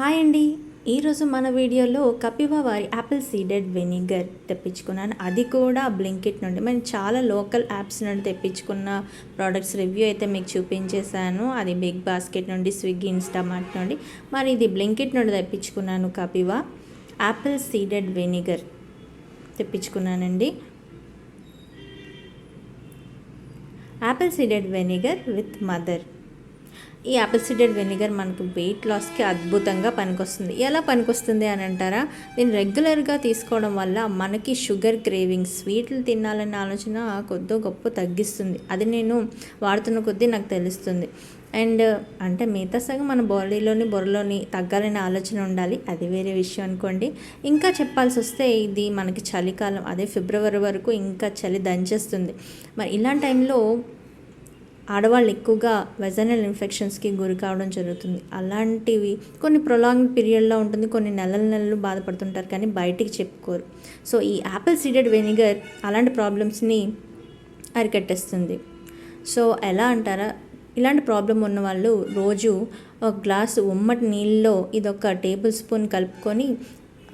Hi అండి. ఈరోజు మన వీడియోలో కపివా వారి యాపిల్ సీడెడ్ వెనిగర్ తెప్పించుకున్నాను. అది కూడా బ్లింకిట్ నుండి. మేము చాలా లోకల్ యాప్స్ నుండి తెప్పించుకున్న ప్రోడక్ట్స్ రివ్యూ అయితే మీకు చూపించేశాను. అది బిగ్ బాస్కెట్ నుండి స్విగ్గీ ఇన్స్టామార్ట్ నుండి. మరి ఇది బ్లింకిట్ నుండి తెప్పించుకున్నాను Kapiva. Apple Ceded vinegar తెప్పించుకున్నానండి. Apple cider vinegar with mother ఈ యాపిల్ సీడెడ్ వెనిగర్ మనకు వెయిట్ లాస్కి అద్భుతంగా పనికొస్తుంది. ఎలా పనికొస్తుంది అని అంటారా? దీన్ని రెగ్యులర్గా తీసుకోవడం వల్ల మనకి షుగర్ క్రేవింగ్ స్వీట్లు తినాలనే ఆలోచన కొద్దో గొప్ప తగ్గిస్తుంది. అది నేను వాడుతున్న కొద్దీ నాకు తెలుస్తుంది. అండ్ అంటే మిగతా సగం మన బాడీలోని బొరలోని తగ్గాలనే ఆలోచన ఉండాలి. అది వేరే విషయం అనుకోండి. ఇంకా చెప్పాల్సి వస్తే ఇది మనకి చలికాలం అదే ఫిబ్రవరి వరకు ఇంకా చలి దంచేస్తుంది. మరి ఇలాంటి టైంలో ఆడవాళ్ళు ఎక్కువగా వెజనల్ ఇన్ఫెక్షన్స్కి గురి కావడం జరుగుతుంది. అలాంటివి కొన్ని ప్రొలాంగ్ పీరియడ్లో ఉంటుంది కొన్ని నెలల నెలలు బాధపడుతుంటారు కానీ బయటికి చెప్పుకోరు. సో ఈ యాపిల్ సీడెడ్ వెనిగర్ అలాంటి ప్రాబ్లమ్స్ని అరికట్టేస్తుంది. సో ఎలా అంటారా? ఇలాంటి ప్రాబ్లం ఉన్న వాళ్ళు రోజు ఒక గ్లాసు ఉమ్మటి నీళ్ళలో ఇదొక టేబుల్ స్పూన్ కలుపుకొని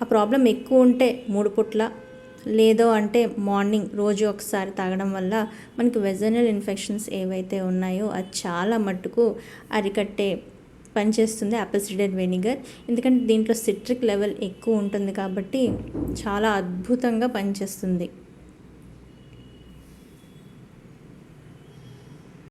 ఆ ప్రాబ్లం ఎక్కువ ఉంటే మూడు పుట్ల లేదో అంటే మార్నింగ్ రోజు ఒకసారి తాగడం వల్ల మనకి వెజనల్ ఇన్ఫెక్షన్స్ ఏవైతే ఉన్నాయో అది చాలా మట్టుకు అరికట్టే పనిచేస్తుంది యాపిల్ సిడర్ వెనిగర్. ఎందుకంటే దీంట్లో సిట్రిక్ లెవెల్ ఎక్కువ ఉంటుంది కాబట్టి చాలా అద్భుతంగా పనిచేస్తుంది.